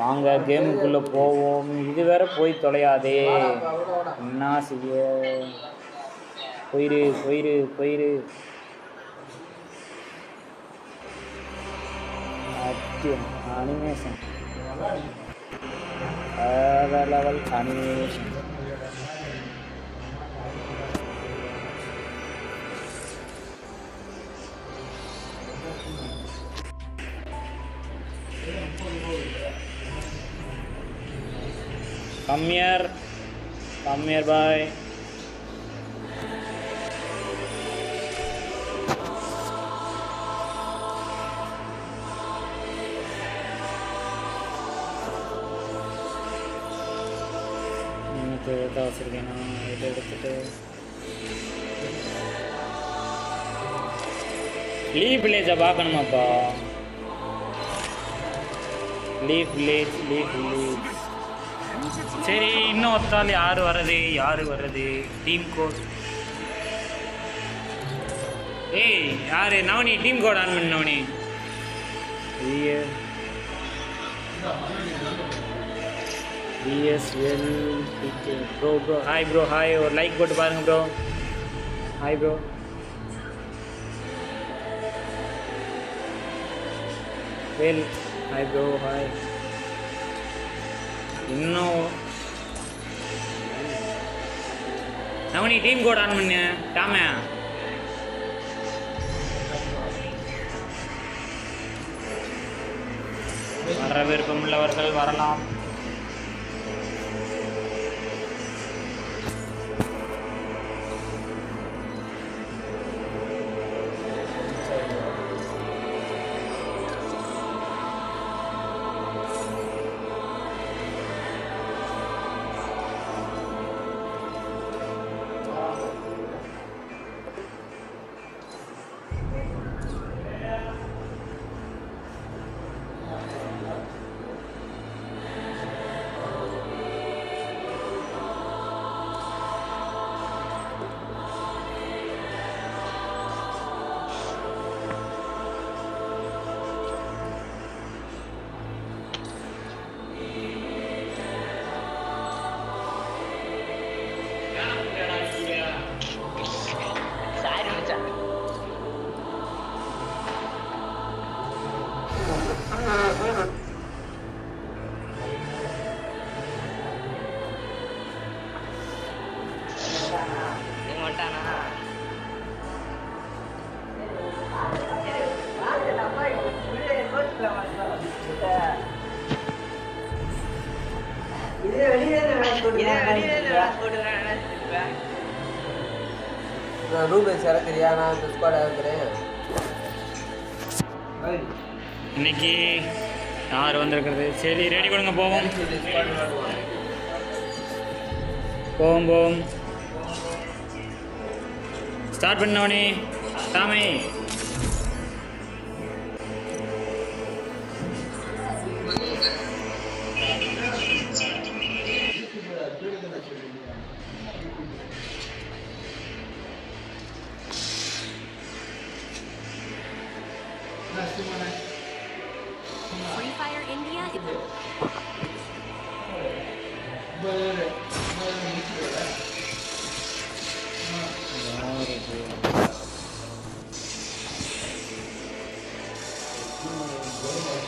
வாங்க கேமுக்குள்ளே போவோம். இது வேற போய் தொலையாதே. என்ன செய்ய போயிரு போயிரு போயிரு. Animation level animation Come here. Come here, bye. இன்னைக்கு எதாவது வச்சுருக்கேனா இதை எடுத்துட்டு leave வில்லேஜை பார்க்கணுமாப்பா leave village leave village சரி இன்னும் ஒருத்தாள் யார் வர்றது? யார் வர்றது? Team code. ஏய் யார்? நவனி டீம் கோட் ஆன் பண்ணு Navani. PSL bro bro hi bro hi ஒரு லைக் போட்டு பாருங்க ப்ரோ ஹாய் ப்ரோ வேல் ஹாய் ப்ரோ ஹாய் இன்னும் நவனி டீம் கோட் ஆன் பண்ணு டாமே. வர விருப்பமுள்ளவர்கள் வரலாம். நீ மட்டானா? இதே வெளியில போட்டுக்கிறேன் நான் ரூபேஷ் இறக்குறியா நான் இந்த ஸ்குவாட் இறக்குறேன் இன்னைக்கு யார் வந்திருக்கிறது? சரி ரெடி கொடுங்க போவோம். போவோம் போவோம். ஸ்டார்ட் பண்ணவனே சாமி like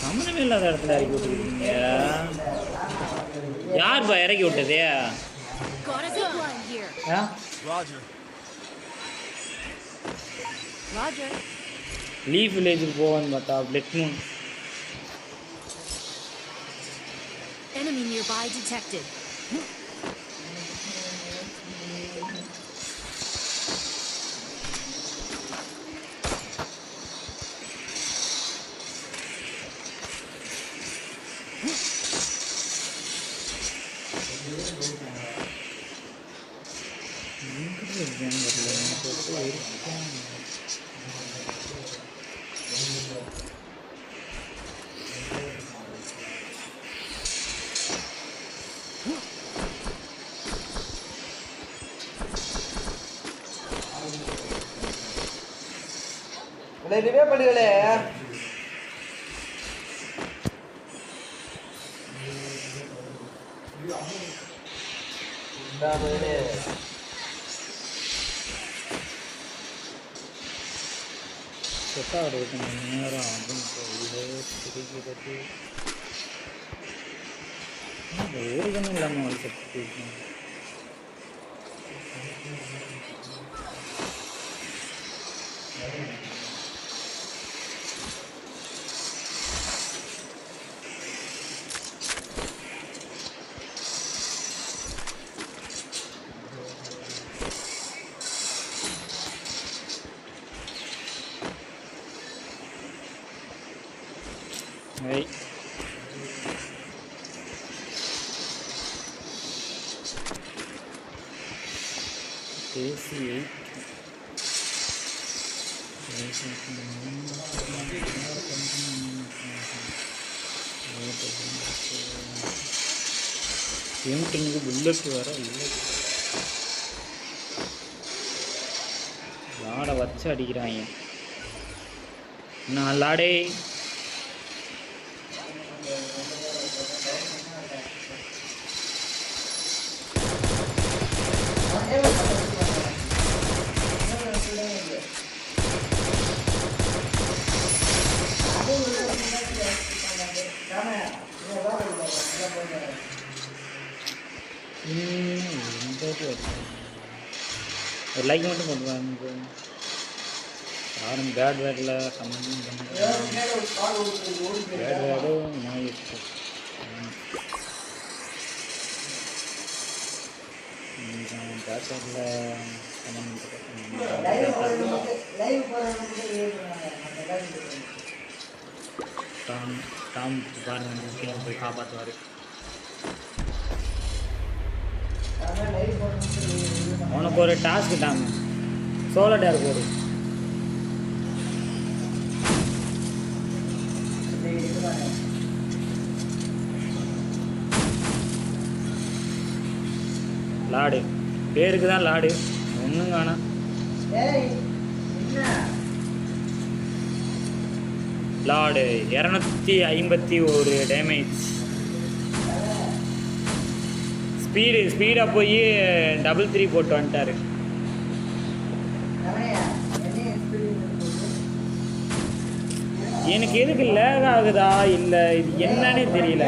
சம்மந்தமே இல்லாத இடத்துல இறக்கி விட்டுருக்கீங்க. யார்ப்பா இறக்கி விட்டது? லீஃப் வில்லேஜுக்கு போவான் பார்த்தா blood moon Enemy nearby detected. ரிவே பண்ணுங்களே இந்தா மகனே. மணி நேரம் அப்படின்னு சொல்லி தெரிகிறது இந்த ஒரு கணம் இல்லாமல் செட்டு ஐய் ஏசி எயிட் எம்டிங்கு வர இல்லை லாடை வச்சு அடிக்கிறாங்க நான் லாடே ம், எந்த இது வருது? ஒரு லைக் மட்டும் போட்டு வாங்க யாரும் பேட் வேர்டில் சம்மந்தம் பேட் வேர்டும் நோய் இருக்கு. டாம் டாம் பாருங்க முக்கியம் போய் காப்பாற்றுவார் உனக்கு ஒரு டாஸ்க் டாம் சோலோ டேர் போடு லாடு. பேருக்கு தான் லாடு ஒன்றும் காணாம் லாடு இரநூத்தி ஐம்பத்தி ஒரு டேமேஜ் ஸ்பீடு ஸ்பீடாக போய் டபுள் த்ரீ போட்டு வந்துட்டாரு. எனக்கு எதுக்கு லேக் ஆகுதா? இல்லை இது என்னன்னே தெரியல.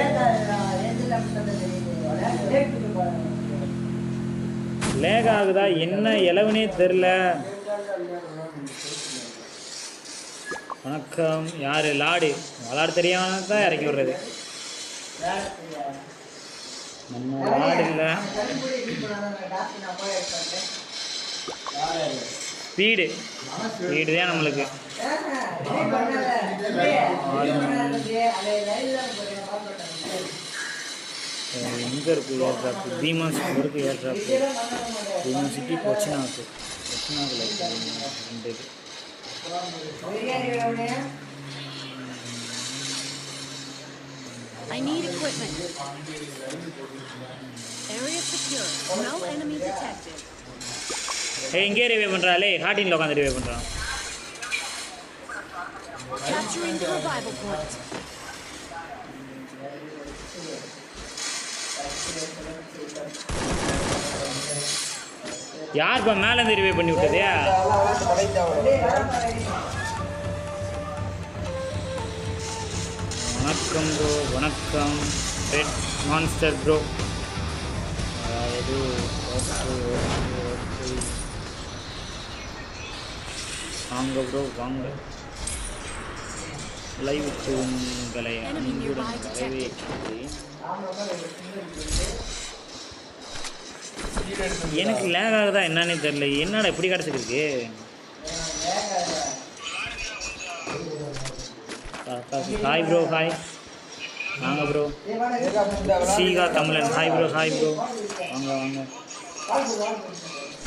லேக் ஆகுதா என்ன இளவுனே தெரில வணக்கம். யார்? லாடு விளாட தெரியாம தான் இறக்கி விடுறது. நம்ம லாடு இல்லை. ஸ்பீடு ஸ்பீடு தான் நம்மளுக்கு எங்கே இருக்குது ஏர் ட்ராப்பு பீமா இருக்கு ஏர் ட்ராப்பு பீமா சிட்டி கொச்சினாக்கு கொச்சினாக்கில் இருக்குது ரெண்டு இது I need equipment. Area secure. No enemy detected. ஏய் இங்கே ரிவே பண்ணுறாளே ஹார்டினில் உட்காந்து ரிவே பண்ணுறான் Capturing the revival point. யார்ப்பா மேலேருந்து ரிவே பண்ணி விட்டது? வணக்கம் ப்ரோ வணக்கம். Red monster bro. வாங்க ப்ரோ வாங்க. லைவுக்கு உங்களை அன்புடன் வரவேற்கிறேன். எனக்கு லேக் ஆகுதா என்னன்னே தெரியல. என்னடா இப்படி கிடச்சிருக்கு ஹாய் ப்ரோ ஹாய் வாங்க ப்ரோ சீகா தமிழன் ஹாய் ப்ரோ ஹாய் ப்ரோ வாங்க வாங்க.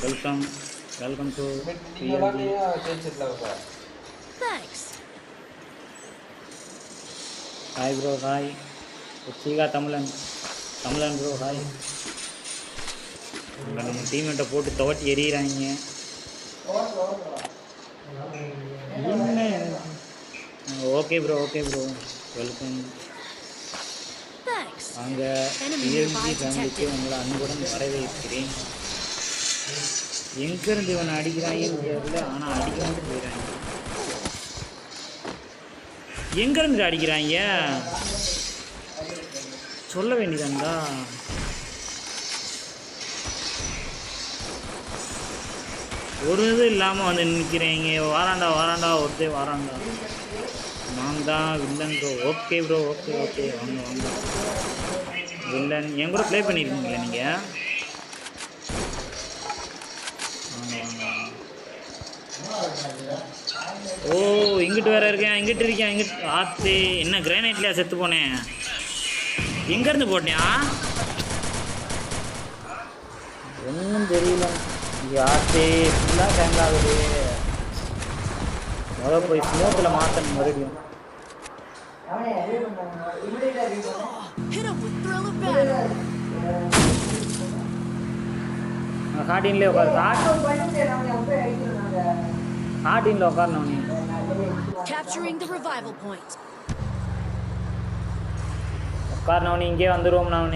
Welcome welcome to. Hi bro hi சீகா தமிழன் தமிழன் ப்ரோ ஹாய் அங்கே நம்ம டீமெண்ட்டை போட்டு துவட்டி எறிகிறாங்க என்ன? Okay bro okay bro welcome. வாங்க பிஎல்ஜி ஃபேமிலிக்கு உங்களை அன்புடன் வரவேற்கிறேன். எங்கேருந்து இவனை அடிக்கிறாங்கன்னு தெரியல ஆனால் அடிக்க மட்டும் போயிடறாங்க எங்கேருந்து அடிக்கிறாங்க? சொல்ல வேண்டியதாங்களா ஒரு இது இல்லாமல் வந்து நிற்கிறீங்க வாராண்டா வாராண்டா ஒருத்தே வாராண்டா. நான் தான் villain bro okay bro okay okay வாங்க வாங்க. வில்லன் என் கூட ப்ளே பண்ணியிருக்கீங்களா நீங்கள் ஓ இங்கிட்டு வேற இருக்கேன். இங்கிட்டு இருக்கேன். இங்கிட்டு ஆத்து. என்ன கிரானைட்லையா செத்து போனேன்? எங்கேருந்து போட்டியா ஒன்றும் தெரியல. ஆத்து ஃபுல்லாக டேங்க் ஆகுது. முத போய் ஸ்மோக்கில் மாற்றணும் மறுபடியும். காட்டின்லேயே உட்காரு. காட்டின்ல உட்காரணும் நீ. Capturing the revival point. உட்காரணும் நீ இங்கே வந்துடுவோம் நான்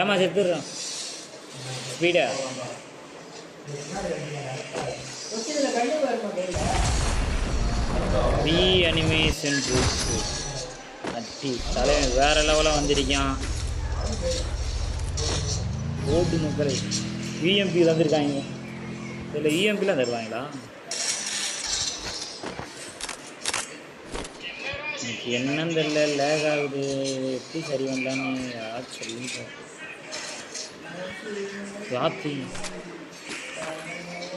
ஏமா செத்துடுறோம். ஸ்பீடா பி அனிமேஷன் ரூட்ஸு அட்டி தலைவன் வேற லெவலாக வந்திருக்கான். ஓட்டு மக்களை இஎம்பி வந்திருக்காங்க. இதில் இஎம்பிலாம் தருவாங்களா? என்னன்னு தெரியல லேக் ஆகுது. இது எப்படி சரி வந்தான்னு யாராச்சும் சொல்லுங்க. ராத்தி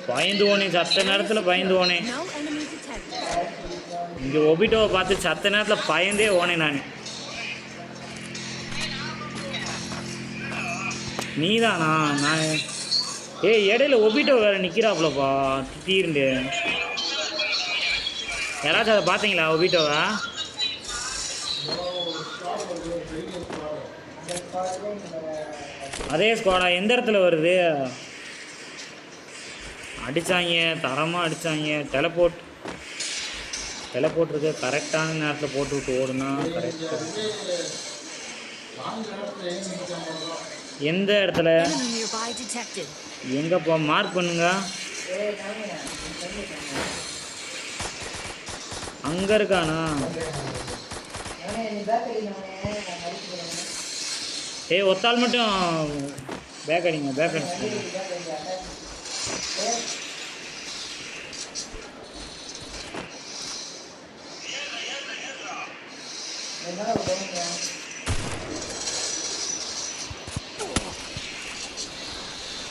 பயந்து போனேன் சத்த நேரத்தில் பயந்து போனேன் இங்கே ஒபிட்டோவை பார்த்து சத்த நேரத்தில் பயந்தே ஓனேன் நான். நீதானா? நான் ஏய் இடையில ஒபிட்டோ வேற நிற்கிறாப்புலப்பா திட்டிருண்டு யாராச்சும் அதை பார்த்தீங்களா ஒபிட்டோவை? அதே ஸ்குவாடா எந்த இடத்துல வருது? அடித்தாங்க தரமாக அடித்தாங்க டெலபோர்ட் டெலபோர்ட் இருக்கு. கரெக்டான நேரத்தில் போட்டு விட்டு ஓடுனா கரெக்டாக எந்த இடத்துல? எங்கே nearby மார்க் பண்ணுங்க. அங்கே இருக்கானா? ஏ ஒத்தாள் மட்டும் பேக் அடிங்க பேக் அடிச்சு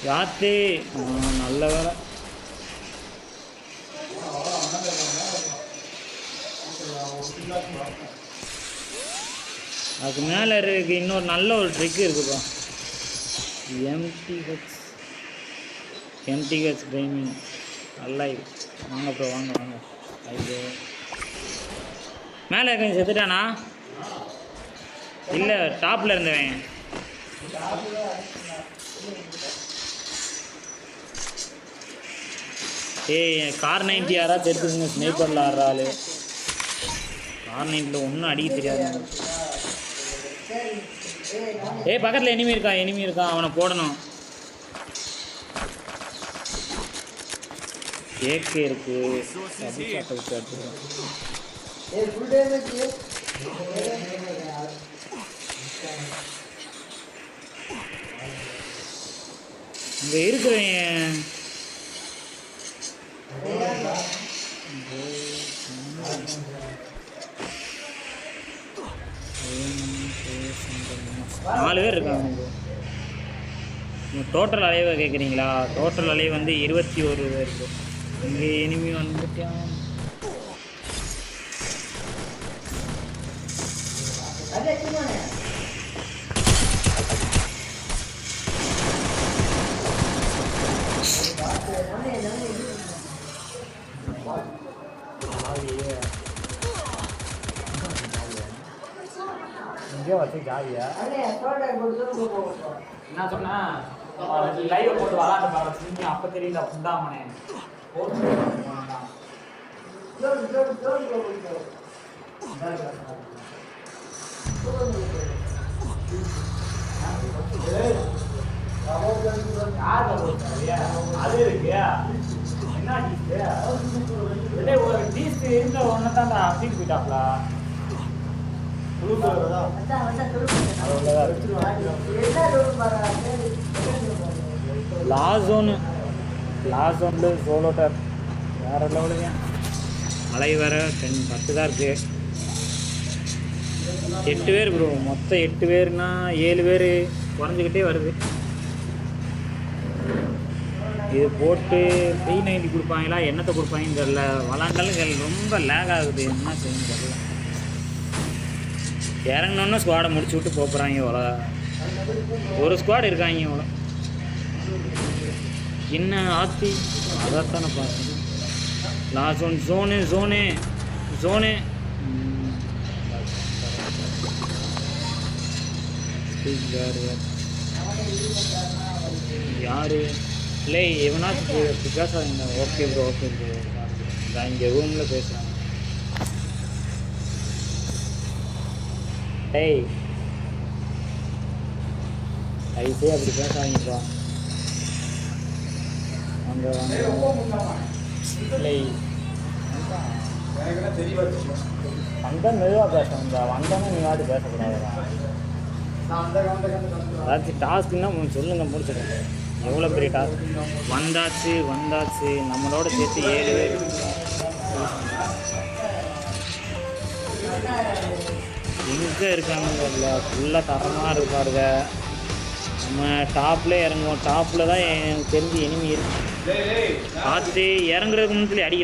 யாத்து நல்ல வேலை. அதுக்கு மேலே இருக்க இன்னொரு நல்ல ஒரு ட்ரிக் இருக்குப்பா எம்டிஹெச் எம்டிஹெச் கேமிங் நல்லா இருக்கு. வாங்க ப்ரோ வாங்க வாங்க. ஐயோ. மேலே இருக்க செத்துட்டானா? இல்லை டாப்பில் இருந்தவன். ஏய் கார் நைன்ட்டி யாராவது எடுத்துக்கோங்க. ஸ்னேப்பரில் ஆடுற ஆள். கார் நைன்ட்டில் ஒன்றும் அடிக்க தெரியாது ஏ பக்கத்தில் எனிமி இருக்கான் எனிமி இருக்கான் அவனை போடணும். ஏகே இருக்கு. இங்கே இருக்கிறேன் நாலு பேர் இருக்காங்க டோட்டல் அலைவை கேட்குறீங்களா டோட்டல் அலைவு வந்து இருபத்தி ஒரு பேர் இருக்கு. இங்கே இனிமே வந்துட்டான் அதே இங்கே வச்சு ஜாலியா என்ன சொன்னா? லைவ் போட்டு விளாண்டு பாரு. நீங்க அப்ப தெரியல போவோம் அது இருக்கு. என்ன ஒரு டீஸ் இருந்த ஒன்னு தான் அப்படின்னு போயிட்டாப்ல. அதான் வந்தா துருப்பு என்ன துருப்பு பாரு லாசோன்னு வேற லெவலுங்க. மலை வேறு டென் பத்து தான் இருக்கு. எட்டு பேர் ப்ரோ மொத்தம் எட்டு பேர்னா ஏழு பேர். குறைஞ்சிக்கிட்டே வருது. இது போட்டு த்ரீ நைன்டி கொடுப்பாங்களா? என்னத்தை கொடுப்பாங்கன்னு தெரில விளாண்டாலும் ரொம்ப லேக் ஆகுது. என்ன செய்யணும் தெரியல. இறங்கினோன்னு ஸ்குவாடை முடிச்சு விட்டு போகிறாங்க இவ்வளோ ஒரு ஸ்குவாட் இருக்காங்க இவ்வளோ என்ன ஆத்தி? அதைத்தானே பார்த்தேன். Last one zone zone zone யாரு? இல்லை எவனாச்சும் பேசாதீங்க ஓகே ப்ரோ ஓகே ப்ரோ நான் இங்கே ரூமில் பேசுகிறேன் டேய் ஐசே அப்படி பேசாதீங்கப்பா. அங்கே வாங்க. இல்லை. அங்கே மெதுவாக பேசணுங்க வந்தோன்னே நீ வாட்டி பேசக்கூடாதுடா. ஏதாச்சும் டாஸ்க்குன்னா சொல்லுங்க முடிச்சிடுங்க எவ்வளோ பெரிய டாஸ்க் வந்தாச்சு வந்தாச்சு. நம்மளோட சேர்த்து ஏழு பேர். எங்கே தெரியல. ஃபுல்லாக தரமாக இருப்பாருங்க. நம்ம டாப்பில் இறங்குவோம். டாப்பில் தான் எனக்கு தெரிஞ்சு எனிமி இருக்கு. பார்த்து இறங்குறதுக்கு முன்னாடி அடி